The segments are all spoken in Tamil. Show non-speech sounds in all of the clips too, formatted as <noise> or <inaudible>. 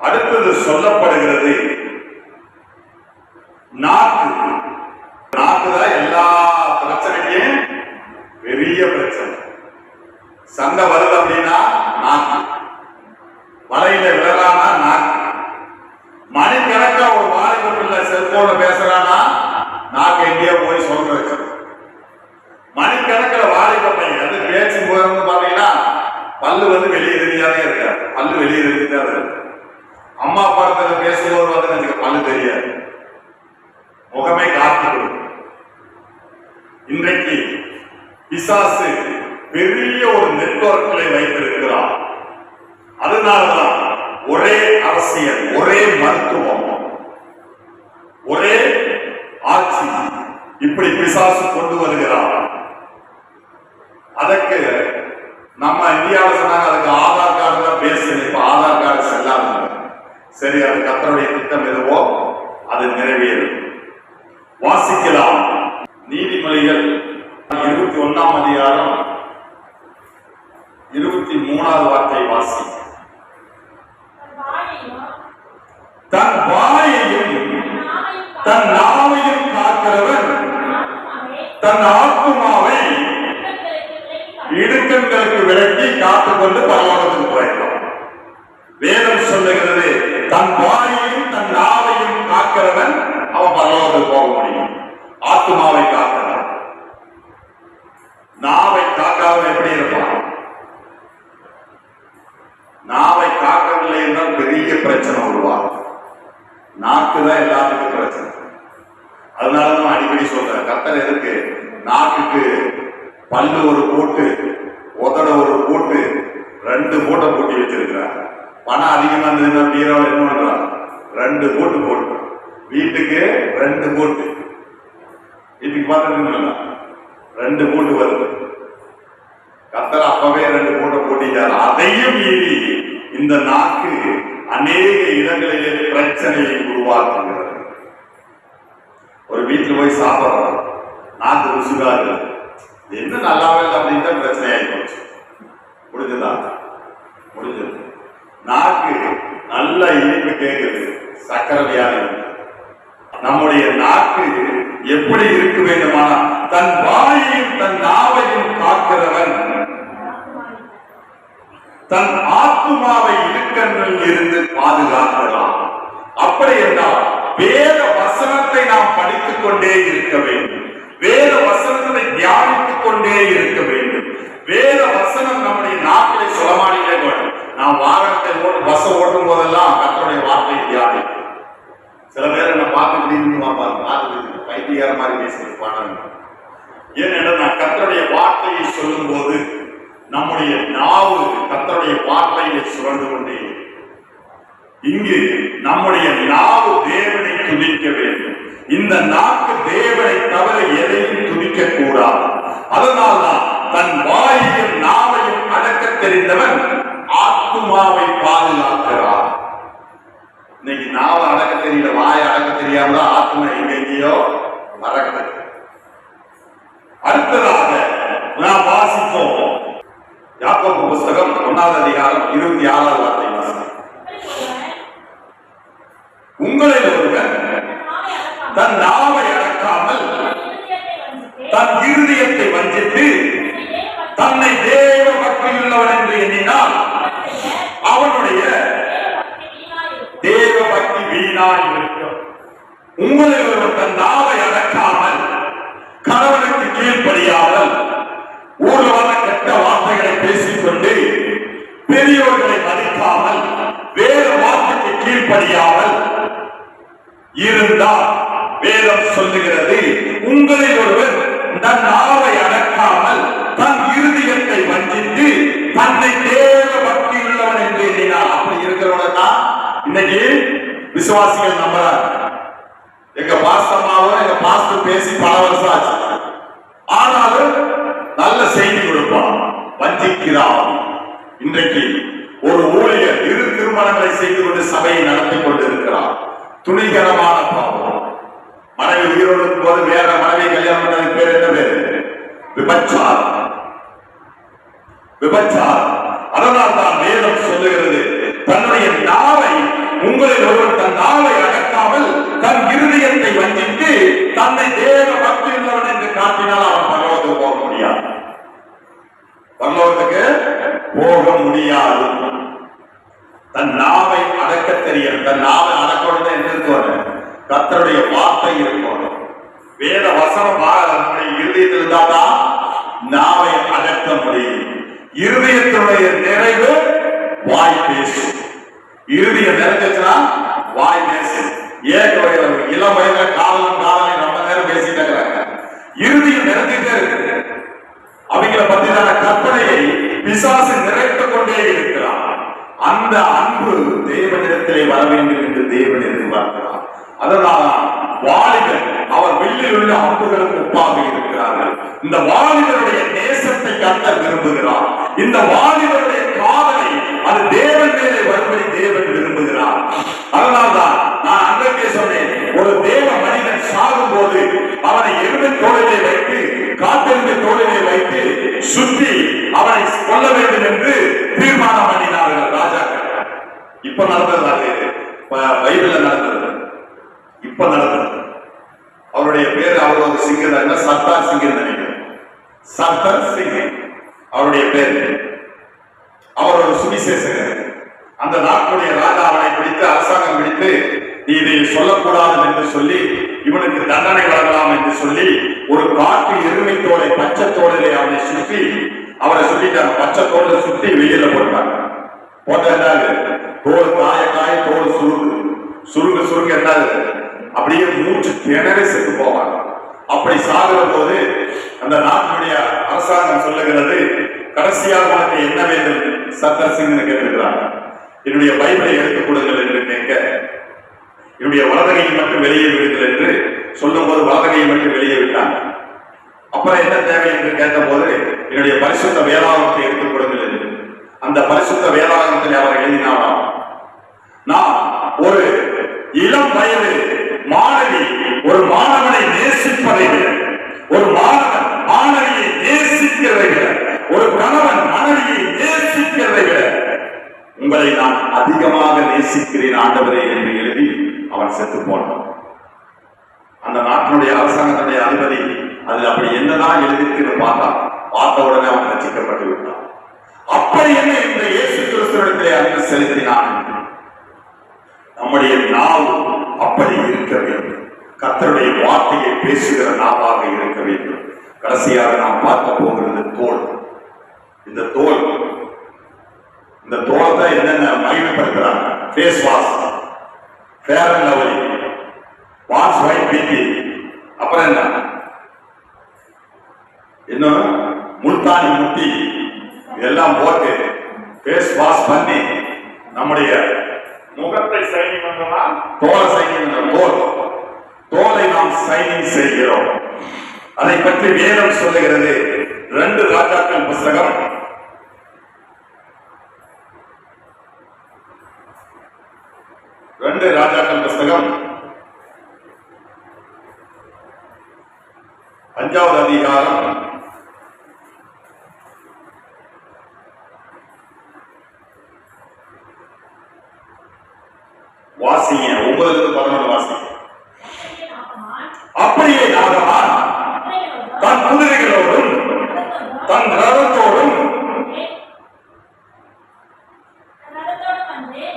அடுத்தது சொல்லப்படுகிறது நாக்கு. நாக்குதான் எல்லா பிரச்சனையும் பெரிய பிரச்சனை. சண்டை வருது அப்படின்னா நாக்கு வலையில விழறானா நாக்கு மணிக்கணக்கா ஒரு வாலிப பிள்ளை செல்போன்ல பேசுறானா நாக்கு எங்கேயோ போய் சொல்ற வச்சு மணிக்கணக்கில் வாலிப பையன் அது பேச்சு போது வந்து பாத்தீங்கன்னா பல்லு வந்து வெளியே தெரியாதே இருக்காது பல்லு வெளியே தெரியாத இருக்கு அம்மா படத்துல பேசும்போது வந்து எனக்கு பல்லு தெரியாது முகமே காத்து கொடுக்கும் இன்றைக்கு பிசாசு பெரிய ஒரு நெட்வொர்க்களை வைத்திருக்கிறார் அதனாலதான் ஒரே அரசியல் ஒரே மருத்துவம் ஒரே ஆட்சி. இப்படி பிசாசு கொண்டு வருகிறார். அதற்கு நம்ம இந்தியாவில் சொன்னாங்க அதுக்கு ஆதார் கார்டு தான் பேசுது இப்ப ஆதார் கார்டு செல்லாது சரி அது கத்தருடைய திட்டம் எதுவோ அது நிறைவேறும் வாசிக்கலாம் நீதிமொழிகள் இருபத்தி ஒன்னாம் அதிகாரம் இருபத்தி மூணாவது வார்த்தை வாசி தன் வாயையும் தன் நாவையும் காக்கிறவன் தன் ஆத்மாவை இடுக்கண்களுக்கு விலக்கி காத்துக்கொண்டு பரலோகத்துக்கு போயிருக்கலாம் வேதம் சொல்லுகிறது தன் வாயையும் தன் நாவையும் காக்கிறவன் அவன் பரலோகத்துக்கு போக முடியும் ஆத்மாவை காக்கிறவன் நாவை காக்காதவன் எப்படி இருப்பான் நாவை காக்கவில்லை என்றால் பெரிய பிரச்சனை உருவாகும் நாக்கு தான் எல்லாத்துக்கும் பிரச்சனை அதனால தான் அடிக்கடி சொல்றேன் கத்தர் எதுக்கு நாக்குக்கு பல்லு ஒரு போட்டு உதட ஒரு போட்டு ரெண்டு மூட்டை போட்டி வச்சிருக்கிறார் பணம் அதிகமா இருந்ததுன்னா பீரோவில் என்ன பண்றான் ரெண்டு போட்டு போட்டு வீட்டுக்கு ரெண்டு போட்டு வீட்டுக்கு பார்த்துருக்கீங்களா ரெண்டு போட்டு வருது கத்தர் அப்பவே ரெண்டு மூட்டை போட்டிட்டார் அதையும் மீறி இந்த நாக்கு அநேக இடங்களிலே பிரச்சனையை உருவாக்குகிறது. ஒரு வீட்டில் போய் சாப்பிடுறோம். நாக்கு ருசிதா இருக்கு என்ன நல்லாவே இல்லை அப்படின்னு பிரச்சனையாகி போச்சு. முடிஞ்சதா? முடிஞ்சது. நாக்கு நல்ல இனிப்பு கேட்குது. சக்கரை வியாதி. நம்முடைய நாக்கு எப்படி இருக்க வேண்டுமானால் தன் வாயையும் தன் நாவையும் காக்கிறவன் தன் ஆத்மாவை இடுக்கண்ணில் இருந்து பாதுகாக்கலாம் அப்படி என்றால் வேத வசனத்தை நாம் படித்துக் கொண்டே இருக்க வேண்டும். வேத வசனத்தை தியானித்துக் கொண்டே இருக்க வேண்டும். வேத வசனம் நம்முடைய நாட்களை சுலமானிலே வேண்டும் நாம் வாகனத்தை ஓட்டு பஸ் ஓட்டும் போதெல்லாம் கத்தனுடைய வார்த்தை தியானி சில பேர் என்ன பார்த்துக்கிட்டு பார்ப்பாங்க பார்த்துக்கிட்டு பைத்தியார மாதிரி பேசிட்டு ஏன் ஏனென்றால் நான் கத்தனுடைய வார்த்தையை சொல்லும் போது நம்முடைய நாவு கத்தருடைய வார்த்தையை சுரந்து கொண்டே இங்கு நம்முடைய நாவு தேவனை துதிக்க வேண்டும். இந்த நாக்கு தேவனை தவிர எதையும் துதிக்க கூடாது. அதனால்தான் தன் வாயையும் நாவையும் அடக்க தெரிந்தவன் ஆத்துமாவை பாதுகாக்கிறார் இன்னைக்கு நாவை அடக்க தெரியல வாயை அடக்க தெரியாம ஆத்மா எங்க மறக்கிறது அடுத்ததாக நான் வாசிப்போம். யாக்கோபு புஸ்தகம் ஒன்னாவது அதிகாரம் இருபத்தி ஆறாவது வார்த்தை வாசிப்போம் உங்களில் ஒருவன் விசுவாசிகள் நம்புறாங்க எங்க பாஸ்தமாவும் எங்க பாஸ்து பேசி பல வருஷம் ஆச்சு. ஆனாலும் நல்ல செய்தி கொடுப்பான். வஞ்சிக்கிறான். இன்றைக்கு ஒரு ஊழியர் இரு திருமணங்களை செய்து கொண்டு சபையை நடத்தி கொண்டு இருக்கிறார் துணிகரமான பாவம். மனைவி உயிரோடு போது வேற மனைவி கல்யாணம் பண்ணதுக்கு பேர் என்ன பேரு விபச்சார் விபச்சார் அதனால் தான் வேதம் சொல்லுகிறது தன்னுடைய நாவை உங்களில் ஒருவர் தன் நாளை அடக்காமல் தன் இருதயத்தை வஞ்சித்து தன்னை தேவ பக்தி உள்ளவன் என்று காட்டினால் அவன் பரலோகத்துக்கு போக முடியாது. பரலோகத்துக்கு போக முடியாது. தன் நாவை அடக்க தெரியும். தன் நாவை அடக்கணும் என்ன இருக்கணும் கத்தருடைய வார்த்தை இருக்கணும். வேத வசனமாக நம்முடைய இருதயத்தில் இருந்தால்தான் நாவை அடக்க முடியும். இருதயத்தினுடைய நிறைவு வாய் பேசும். இறுதியை நிறைஞ்சிச்சுன்னா வாய் பேசு ஏக இளம் வயதுல காலம் காலம் ரொம்ப நேரம் பேசிட்டு இருக்கிறாங்க. இறுதியை நிறைஞ்சிட்டே இருக்குது. அவங்கள பத்தின கற்பனையை பிசாசு நிறைத்துக் கொண்டே இருக்கிறான். அந்த அன்பு தேவனிடத்திலே வர வேண்டும் என்று தேவன் எதிர்பார்க்கிறார். அதனால வாலிபர் அவர் வெளியில் உள்ள அம்புகளுக்கு ஒப்பாக இருக்கிறார்கள். இந்த வாலிபருடைய நேசத்தை கர்த்தர் விரும்புகிறார். இந்த வாலிபருடைய காதல் அது தேவன் மேலே வரும்படி தேவன் விரும்புகிறார். அதனால்தான் நான் அன்றைக்கே சொன்னேன் ஒரு தேவ மனிதன் சாகும் போது அவனை எருமை தோழிலே வைத்து காத்திருந்த தோழிலே வைத்து சுற்றி அவனை கொல்ல வேண்டும் என்று தீர்மானம் பண்ணினார்கள் ராஜாக்கள். இப்ப நடந்தது அது. பைபிள்ல நடந்தது. இப்ப நடந்தது. அவருடைய பேர் அவர் ஒரு சிங்கர் சர்தார் சிங்கர் நினைக்கிறேன் சர்தார் சிங் அவருடைய பேர். அவர் ஒரு சுவிசேஷகர். அந்த நாட்டுடைய ராஜா அவனை பிடித்து அரசாங்கம் பிடித்து நீ இதை சொல்லக்கூடாது என்று சொல்லி இவனுக்கு தண்டனை வழங்கலாம் என்று சொல்லி ஒரு காட்டு எருமை தோலை பச்சை தோலிலே அவனை சுற்றி அவரை சொல்லிட்டாங்க பச்சை தோலை சுற்றி வெயில போட்டாங்க. போட்ட தோல் காய காய தோல் சுருங்கு. சுருங்க சுருங்க என்னது? அப்படியே மூச்சு திணறி செத்து போவாங்க. அப்படி சாகிற போது அந்த நாட்டினுடைய அரசாங்கம் சொல்லுகிறது கடைசியாக உனக்கு என்ன வேண்டும்? சத்தர் சிங்னு கேட்டிருக்கிறாங்க. என்னுடைய பைபிளை எடுத்துக் கொடுங்கள் என்று கேட்க என்னுடைய வலதகையை மட்டும் வெளியே விடுங்கள் என்று சொல்லும் போது வலதகையை மட்டும் வெளியே விட்டாங்க. அப்புறம் என்ன தேவை என்று கேட்டபோது என்னுடைய பரிசுத்த வேளாகத்தை எடுத்துக் கொடுங்கள் என்று. அந்த பரிசுத்த வேதாகமத்தில் அவர் எழுதினாராம் நான் ஒரு இளம் வயது மாணவி ஒரு மாணவனை நேசிப்பதை விட ஒரு மாணவன் மாணவியை நேசிக்கிறதை விட ஒரு கணவன் மனைவியை நேசிக்கிறதை விட உங்களை நான் அதிகமாக நேசிக்கிறேன் ஆண்டவரே என்று எழுதி அவன் செத்து போனான். அந்த நாட்டினுடைய அரசாங்கத்துடைய அதிபதி அது அப்படி என்னதான் எழுதிருக்கு பார்த்தான். பார்த்த உடனே அவன் ரசிக்கப்பட்டு விட்டான். அப்படி என்ன இந்த இயேசு கிறிஸ்துவிடத்திலே அறிந்து செலுத்தினான்? நம்முடைய நாள் அப்படி இருக்க வேண்டும். கர்த்தருடைய வார்த்தையை பேசுகிற நாவாக இருக்க வேண்டும். கடைசியாக நாம் பார்க்க போகிறது தோல். இந்த தோல். இந்த தோலை தான் என்னென்ன மகிமைப்படுத்துறாங்க? Face wash fair and lovely wash white BB அப்புறம் என்ன? இன்னும் முல்தானி முட்டி. இதெல்லாம் போட்டு ஃபேஸ் வாஷ் பண்ணி நம்முடைய முகத்தை பண்ணோம்னா தோலை சைனிங் தோல். சைனிங் செய்கிறோம். அதை பற்றி வேதம் சொல்லுகிறது. ரெண்டு ராஜாக்கள் புஸ்தகம். ரெண்டு ராஜாக்கள் புஸ்தகம். அஞ்சாவது அதிகாரம் வாசிங்க ஒன்பதுல இருந்து பதினொன்று வாசிங்க அப்படியே நாகமான் தன் குதிரைகளோடும் தன் ரதத்தோடும்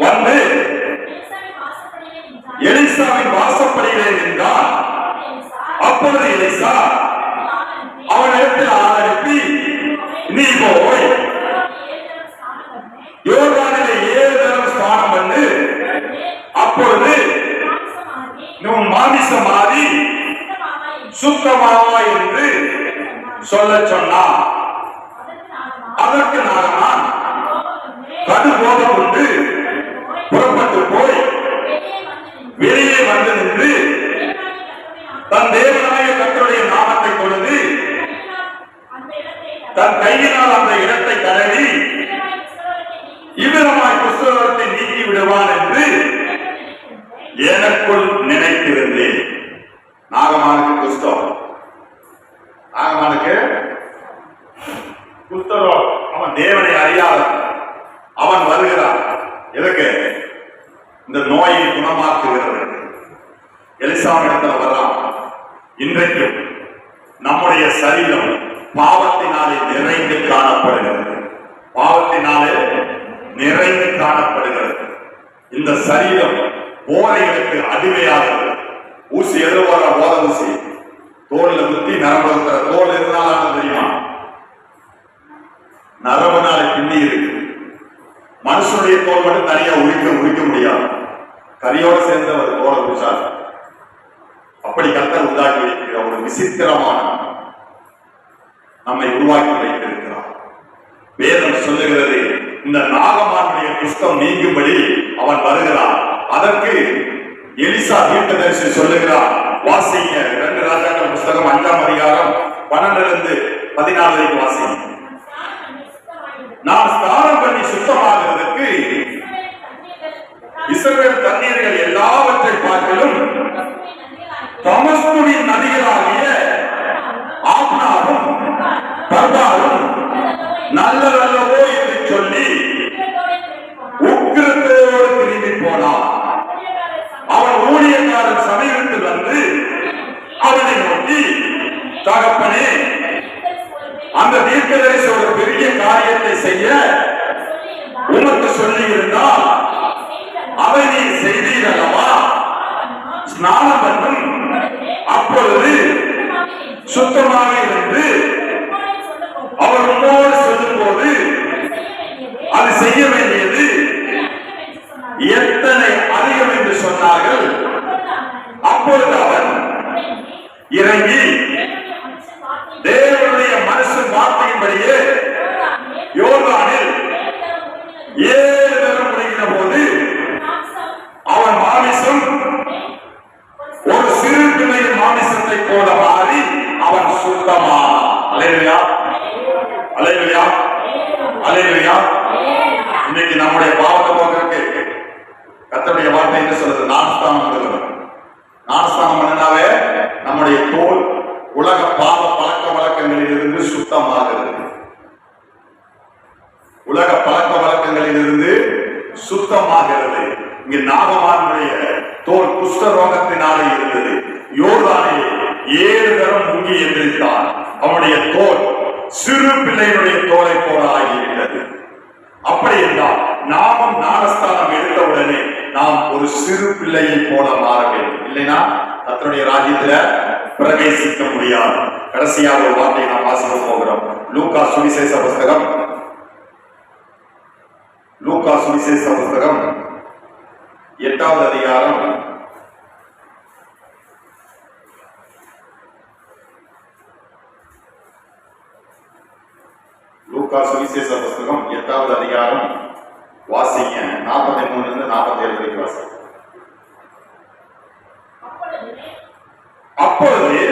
வந்து எலிசாவின் வாசப்படியிலே நின்றான். அப்பொழுது எலிசா அவனிடத்தில் ஆரம்பி நீ போய் யோர்தானிலே ஏழு தரம் ஸ்நானம் பண்ணு. அப்பொழுது உன் மாமிசம் மாறி சுத்தமாவா என்று சொல்ல சொன்னான் அதற்கு நாகமான் கடுகோபம் கொண்டு புறப்பட்டு போய் வெளியே வந்து நின்று தன் தேவனாய கர்த்தருடைய நாமத்தை தொழுது தன் கையினால் அந்த இடத்தை தடவி இவ்விதமாய் புஸ்தகத்தை நீக்கி விடுவான் என்று எனக்குள் நினைத்திருந்தேன் நாகமானுக்கு கிறிஸ்தவம் நாகமானுக்கு குஸ்தரோ அவன் தேவனை அறியாதவன் அவன் வருகிறான் எதுக்கு இந்த நோயை குணமாக்குகிறது எலிசாவிடத்தில் வர்றான் இன்றைக்கும் நம்முடைய சரீரம் பாவத்தினாலே நிறைந்து காணப்படுகிறது பாவத்தினாலே நிறைந்து காணப்படுகிறது இந்த சரீரம் போதைகளுக்கு அடிமையாகிறது ஊசி எதிர வர போத ஊசி தோல்ல குத்தி நரம்பு இருக்கிற தோல் இருந்தாலும் தெரியுமா நரம்புனால பின்னி இருக்கு மனுஷனுடைய தோல் மட்டும் தனியா உரிக்க உரிக்க முடியாது கரியோட சேர்ந்து அவர் தோலை குடிச்சார் அப்படி கத்தர் உண்டாக்கி வைக்கிற ஒரு விசித்திரமான நம்மை உருவாக்கி வைத்திருக்கிறார். வேதம் சொல்லுகிறது இந்த நாகமானுடைய குஷ்டம் நீங்கும்படி அவன் வருகிறான். அதற்கு எலிசா தீர்க்கதரிசி சொல்லுகிறார் வாசிங்க. இரண்டு ராஜாக்கள் புஸ்தகம் அஞ்சாம் அதிகாரம் பன்னெண்டுல இருந்து பதினாலு வரைக்கும் வாசிங்க. நான் ஸ்நானம் பண்ணி சுத்தமாகிறதுக்கு இசைவேல் தண்ணீர்கள் எல்லாவற்றை பார்க்கலும் தமஸ்குவின் நதிகளாகிய ஆப்னாவும் நல்ல நல்லதல்லவோ என்று சொல்லி உக்கிரத்தோடு திரும்பி போனான் அவன் ஊழியக்காரன் சமீபத்தில் வந்து அவனை நோக்கி தகப்பனே அந்த தீர்க்கதரிசி ஒரு பெரிய காரியத்தை செய்ய உனக்கு சொல்லி இருந்தால் அதை நீ செய்தீரல்லவா? ஸ்நானம் பண்ணும் மாமிசத்தை போல மாறி அவன் சுத்தமா அலையா அலையா அலையா இன்னைக்கு நம்முடைய பாவத்தை போக்குறதுக்கு கத்தனுடைய வார்த்தை என்ன சொல்றது நாஸ்தானம் பண்ணுகிறோம் நான்ஸ்தானம் பண்ணினாவே நம்முடைய தோல் உலக பாவ பழக்க வழக்கங்களில் இருந்து சுத்தமாகிறது உலக பழக்க வழக்கங்களில் இருந்து சுத்தமாகிறது இங்கு நாகமானுடைய தோல் குஷ்ட ரோகத்தினாலே இருந்தது. யோர்தானே ஏழு தரம் முங்கி எந்திரித்தான் அவனுடைய தோல் சிறு பிள்ளையினுடைய தோலை போல ஆகிவிட்டது அப்படி என்றால் நாமும் ஞானஸ்தானம் எடுத்தவுடனே நாம் ஒரு சிறு பிள்ளையை போல மாற வேண்டும். இல்லைன்னா தத்தனுடைய ராஜ்யத்துல பிரவேசிக்க முடியாது. கடைசியாக ஒரு வார்த்தையை நாம் வாசிக்க போகிறோம். லூகா சுவிசேஷ புஸ்தகம். லூகா சுவிசேஷ புஸ்தகம். எட்டாவது அதிகாரம். லூக்கா சுவிசேஷ புஸ்தகம் எட்டாவது அதிகாரம் வாசிங்க. நாற்பத்தி மூணுல இருந்து நாற்பத்தி ஏழு வரைக்கும் வாசிங்க. அப்பொழுது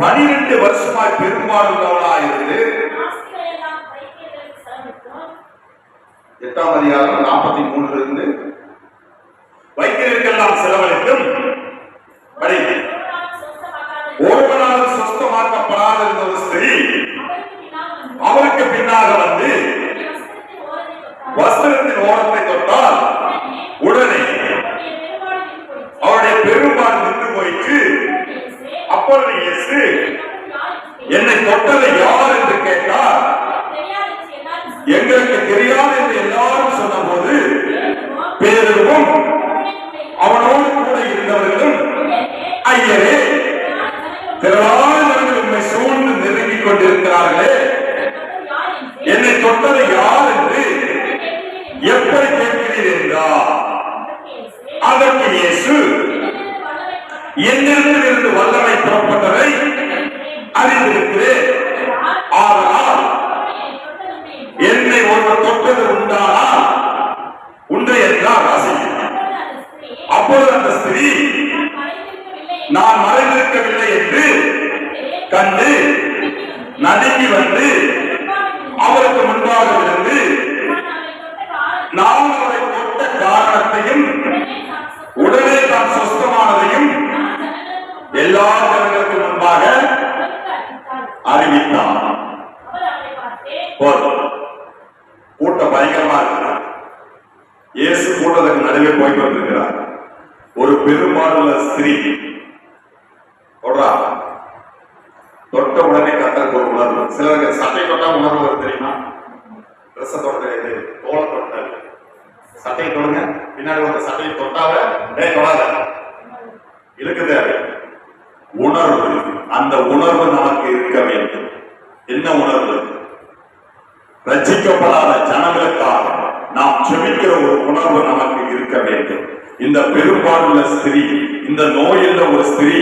பனிரெண்டு வருஷமாய் பெரும்பாலுள்ளவளா இருந்து எட்டாம் அதிகாரம் நாற்பத்தி மூணுல இருந்து வைத்தியருக்கெல்லாம் செலவழித்தும் அதற்கு இயேசு என்னிடத்தில் இருந்து வல்லமை புறப்பட்டதை அறிந்திருக்கிறேன். ஆனால் என்னை ஒருவர் தொட்டது உண்டானால் உண்டு என்றார் ஆசை அப்போது அந்த ஸ்திரீ நான் மறைந்திருக்கவில்லை என்று கண்டு நடுங்கி வந்து அவருக்கு முன்பாக இருந்து நான் அவரை தொட்ட காரணத்தையும் எல்லா ஜனங்களுக்கு முன்பாக அறிவித்தான். போதும். கூட்டம் பயங்கரமா இருக்கிறார். இயேசு கூட்டத்துக்கு நடுவே போய் கொண்டிருக்கிறார். ஒரு பெரும்பாலுள்ள ஸ்திரீ. தொடுறா தொட்ட உடனே கத்தருக்கு ஒரு உணர்வு. சிலருக்கு சட்டை தொட்டா உணர்வு வரும் தெரியுமா? ட்ரெஸ் தொட்ட இது தோலை தொட்ட சட்டையை தொடுங்க. பின்னாடி ஒரு சட்டையை தொட்டாவே தொடாத. இருக்கு தேவை உணர்வு அந்த உணர்வு நமக்கு இருக்க வேண்டும். என்ன உணர்வு? ரட்சிக்கப்படாத ஜனங்களுக்காக நாம் செபிக்கிற ஒரு உணர்வு நமக்கு இருக்க வேண்டும். இந்த பெரும்பாலுள்ள ஸ்திரீ இந்த நோயுள்ள ஒரு ஸ்திரீ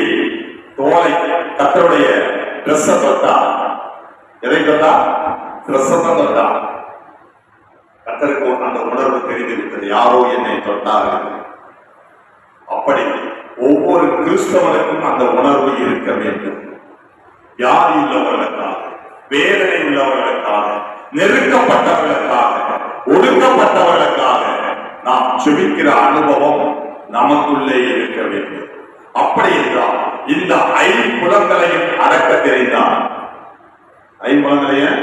தோலை கத்தருடைய ட்ரெஸ்ஸ தொட்டா எதை தொட்டா? ட்ரெஸ்ஸ தொட்டா. கத்தருக்கு அந்த உணர்வு தெரிந்திருக்கிறது யாரோ என்னை தொட்டார்கள். அப்படி ஒவ்வொரு கிறிஸ்தவனுக்கும் அந்த உணர்வு இருக்க வேண்டும். யார் உள்ளவர்களுக்காக வேதனை உள்ளவர்களுக்காக நெருக்கப்பட்டவர்களுக்காக ஒடுக்கப்பட்டவர்களுக்காக நாம் செபிக்கிற அனுபவம் நமக்குள்ளே இருக்க வேண்டும். அப்படி என்றால் இந்த ஐம்புலங்களையும் அடக்க தெரிந்தால் ஐம்புலங்களையும்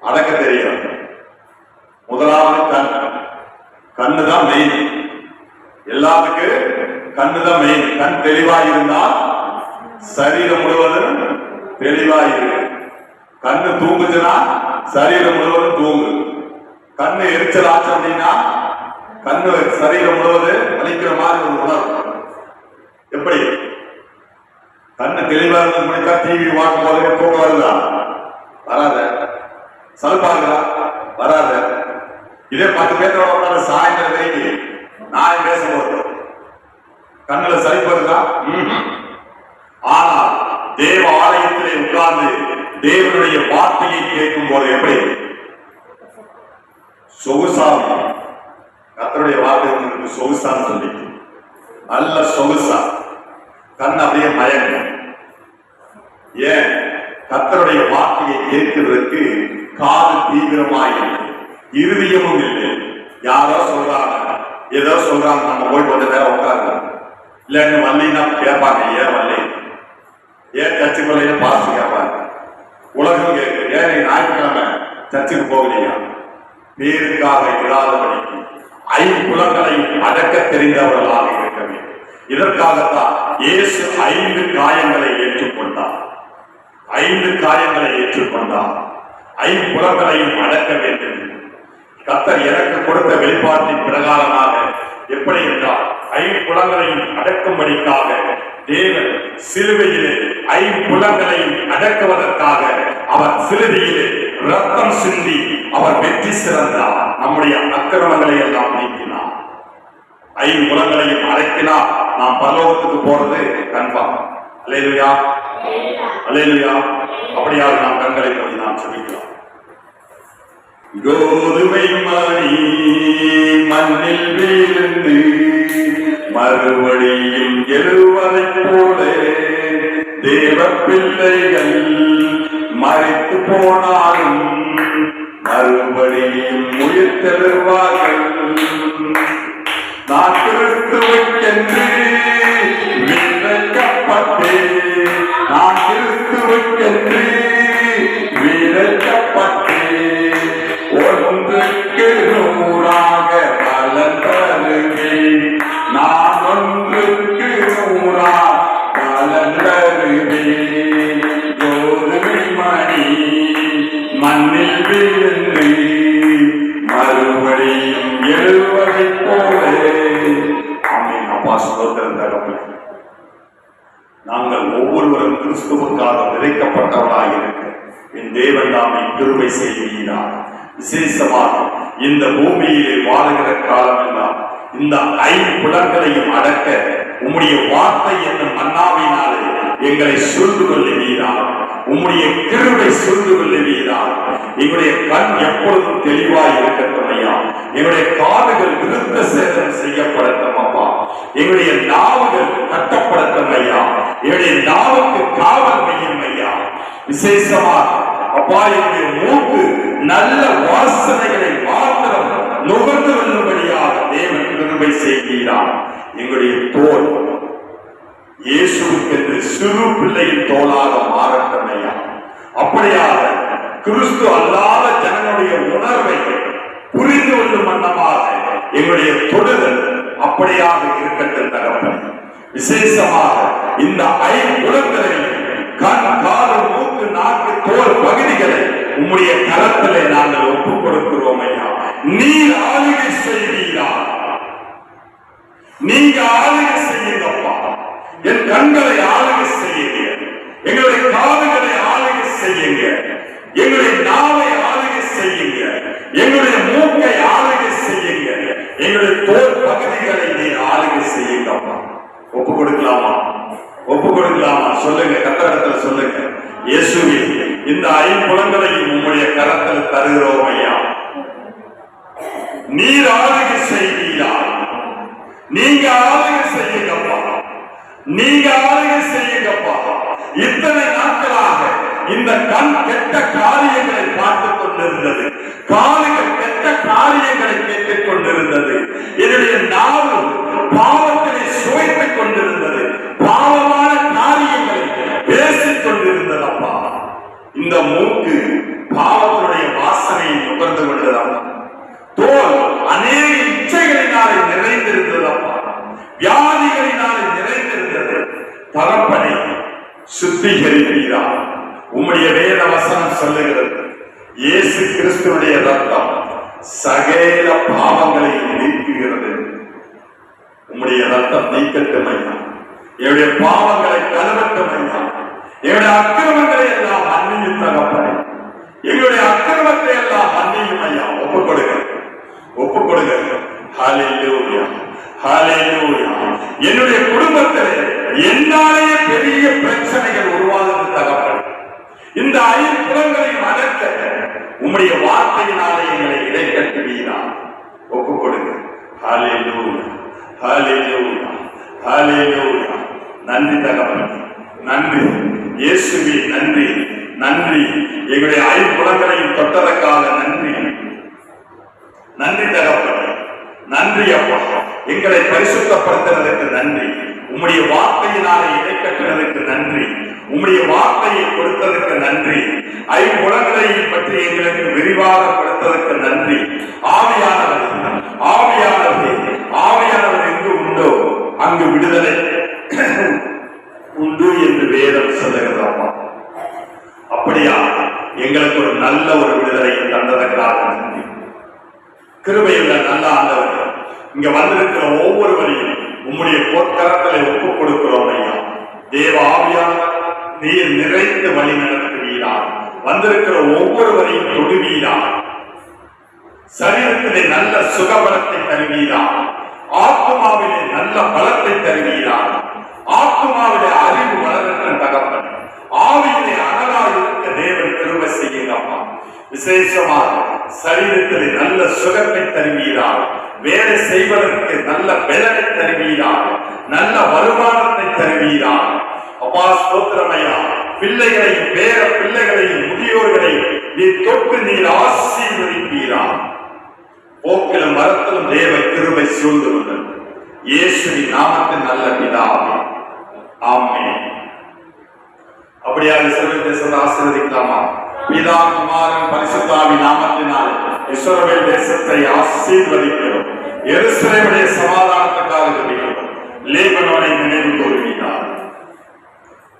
அடக்க தெரியும் முதலாவது கண். கண்ணு தான் மெயின் எல்லாத்துக்கு கண்ணு தான் மெயின் கண் தெளிவா இருந்தால் சரீரம் முழுவதும் தெளிவா இருக்கு கண்ணு தூங்குச்சுன்னா சரீரம் முழுவதும் தூங்கு. கண்ணு எரிச்சல் ஆச்சு அப்படின்னா கண்ணு சரீரம் முழுவதும் வலிக்கிற மாதிரி ஒரு உணர்வு. எப்படி? கண்ணு தெளிவா இருந்து முடிக்கா டிவி பார்க்கும் போது தூக்கம் வருதா? வராத. சலுப்பாங்களா வராத. இதே பத்து பேர் சாயந்தரம் வரைக்கும் நான் பேசும்போது கண்ணில் சலிப்பு வருதா? ஆனால் தேவ ஆலயத்திலே உட்கார்ந்து தேவனுடைய வார்த்தையை கேட்கும் போது எப்படி? சொகுசாமி. கத்தருடைய வார்த்தை உங்களுக்கு சொகுசான்னு சொல்லி நல்ல சொகுசா. கண் அப்படியே மயங்கும். ஏன்? கத்தருடைய வார்த்தையை கேட்கிறதுக்கு காது தீவிரமாய் இல்லை. இருதயமும் இல்லை. யாரோ சொல்றாங்க. ஏதோ சொல்றாங்க. நம்ம போய் கொஞ்ச நேரம் உட்காருங்க. இல்லைன்னு வள்ளினா கேட்பாங்க ஏன் வள்ளி ஏன் சர்ச்சுக்குள்ளேயே பாசு கேட்பாங்க உலகம் கேட்கு ஏன் ஞாயிற்றுக்கிழமை சர்ச்சுக்கு போகலையா? பேருக்காக இல்லாதபடிக்கு ஐம்புலங்களை அடக்க தெரிந்தவர்களாக இருக்க வேண்டும். இதற்காகத்தான் இயேசு ஐந்து காயங்களை ஏற்றுக்கொண்டார். ஐந்து காயங்களை ஏற்றுக்கொண்டார். ஐம்புலங்களையும் அடக்க வேண்டும். கத்தர் எனக்கு கொடுத்த வெளிப்பாட்டின் பிரகாரமாக எப்படி என்றால் ஐம்புலங்களையும் அடக்கும்படிக்காக தேவன் சிலுவையிலே ஐம்புலங்களையும் அடக்குவதற்காக அவர் சிலுவையிலே ரத்தம் சிந்தி அவர் வெற்றி சிறந்தார். நம்முடைய அக்கிரமங்களை எல்லாம் நீக்கினார். ஐம்புலங்களையும் அடக்கினால் நாம் பரலோகத்துக்கு போறது கன்ஃபார்ம் அலையிலுயா அலையிலுயா அப்படியாக நாம் கண்களை பற்றி நாம் சொல்லிக்கலாம் கோதுமை மணி மண்ணில் வீழ்ந்து மறுபடியும் எழுவதைப் போல தேவ பிள்ளைகள் மறைத்து போனாலும் மறுபடியும் உயிர்த்தெழுவார்கள் நான் கிறிஸ்துவுக்கென்று விதைக்கப்பட்டேன். நான் கிறிஸ்துவுக்கென்று காவல்கள் நாவுகள் கட்டப்படட்டும் ஐயா எங்களுடைய நாவுக்கு காவல் மையம் ஐயா விசேஷமாக அப்பா எங்களுடைய மூக்கு நல்ல வாசனைகளை மாத்திரம் நுகர்ந்து கொள்ளும்படியாக தேவன் கிருபை செய்கிறார். எங்களுடைய தோல் இயேசுவுக்கென்று சிறு பிள்ளையின் தோளாக மாறட்டும் ஐயா. அப்படியாக கிறிஸ்து அல்லாத ஜனங்களுடைய உணர்வை புரிந்து கொள்ளும் வண்ணமாக எங்களுடைய தொடுதல் அப்படியாக இருக்கட்டும் தகப்பன். விசேஷமாக இந்த ஐம்புலங்களை கண் காது மூக்கு நாக்கு தோல் பகுதிகளை உம்முடைய கரத்திலே நாங்கள் ஒப்புக் கொடுக்கிறோம் ஐயா. நீர் ஆளுகை செய்வீரா? நீங்க ஆளுகை செய்யுங்கப்பா. என் கண்களை தருகிறோம் ஐயா. நீர் ஆளுகை செய்வீரா? நீங்க ஆளுகை செய்யுங்கப்பா. நீங்க ஆளுகை செய்யுங்கப்பா. இத்தனை நாட்களாக இந்த கண் கெட்ட காரியங்களை பார்த்துக் கொண்டிருந்தது. காதுகள் கெட்ட காரியங்களை கேட்டுக் கொண்டிருந்தது. என்னுடைய நாவு பாவத்தினை சுவைத்துக் கொண்டிருந்தது. பாவமான காரியங்களை பேசிக் கொண்டிருந்ததப்பா. இந்த மூக்கு பாவத்துடைய நம்முடைய வேத வசனம் சொல்லுகிறது. இயேசு கிறிஸ்துவனுடைய ரத்தம் சகேல பாவங்களை நீக்குகிறது உம்முடைய ரத்தம் நீக்கட்டும் ஐயா என்னுடைய பாவங்களை கலவட்டும் ஐயா என்னுடைய அக்கிரமங்களை எல்லாம் அன்னியும் தகப்பனே. எங்களுடைய அக்கிரமத்தை எல்லாம் மன்னியும் ஐயா ஒப்புக் கொடுங்க ஒப்புக் கொடுங்க என்னுடைய குடும்பத்திலே என்னாலேயே பெரிய பிரச்சனை உருவாகுது தகப்பன் இந்த ஐம்புலங்களையும் அடக்க உம்முடைய வார்த்தையினாலே எங்களை இடை கட்டுவீரா ஒப்புக் கொடுங்க ஹalleluya. ஹாலே ஹalleluya. நன்றி தகவல் நன்றி. இயேசுவி நன்றி. நன்றி. எங்களுடைய ஐம்புலங்களையும் தொட்டதற்காக நன்றி. நன்றி தகப்பனே. நன்றி அப்பா. எங்களை பரிசுத்தப்படுத்துறதுக்கு நன்றி. உம்முடைய வார்த்தையினாலே இடைக்கட்டுறதுக்கு நன்றி. உம்முடைய வார்த்தையை கொடுத்ததற்கு நன்றி. ஐம்புலங்களை பற்றி எங்களுக்கு விரிவாக கொடுத்ததற்கு நன்றி. ஆவியானவர் ஆவியானவர் ஆவியானவர் எங்கு உண்டோ அங்கு விடுதலை <clears throat> உண்டு என்று வேதம் சொல்லுகிறதப்பா அப்படியா எங்களுக்கு ஒரு நல்ல ஒரு விடுதலையை தந்ததற்காக நன்றி. கிருபையுள்ள நல்ல ஆண்டவர் இங்க வந்திருக்கிற ஒவ்வொருவரையும் உம்முடைய பொற்கரங்களை ஒப்புக் கொடுக்கிறோம் ஐயா. தேவ ஆவியானவர் நீர் நிறைந்து வழி நடத்துவீரா வந்திருக்கிற ஒவ்வொருவரையும் தொடுவீரா சரீரத்திலே நல்ல சுகபலத்தை தருவீரா ஆத்மாவிலே நல்ல பலத்தை தருவீரா ஆத்மாவிலே அறிவு வளரட்டும் தகப்பன் ஆவியிலே அனலாக இருக்க தேவன் கிருபை செய்யுங்கப்பா. விசேஷமாக சரீரத்திலே நல்ல சுகத்தை தருவீரா வேலை செய்வதற்கு நல்ல பலனை தருவீரா நல்ல வருமானத்தை தருவீரா அப்பா ஸ்தோத்திரமையா பிள்ளைகளையும் பேர பிள்ளைகளையும் முதியோர்களையும் நீ தொட்டு நீர் ஆசீர்வதிப்பீரா. போக்கில மரத்திலும் தேவ கிருபை சூழ்ந்து வந்தது. இயேசுவி நாமத்தின் நல்ல பிதாவே. ஆமே அப்படியாக இஸ்ரவேல் தேசத்தை ஆசீர்வதிக்கலாமா? பிதா குமாரன் பரிசுத்தாவி நாமத்தினால் இஸ்ரவேல் தேசத்தை ஆசீர்வதிக்கிறோம். எருசலேமுடைய சமாதானத்துக்காக ஜெபிக்கிறோம். லேபனோனை நினைவு கூறுகிறார்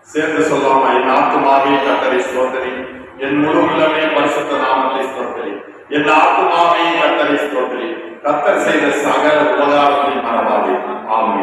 சேர்ந்து சொல்லாமல் என் ஆத்மாவே கத்தரை சோதரி என் முழு உள்ளமே பரிசுத்த நாமத்தை சோதரி என் ஆத்மாவே கத்தரை சோதரி கத்தர் செய்த சகல உபகாரத்தை மறவாதே. ஆமே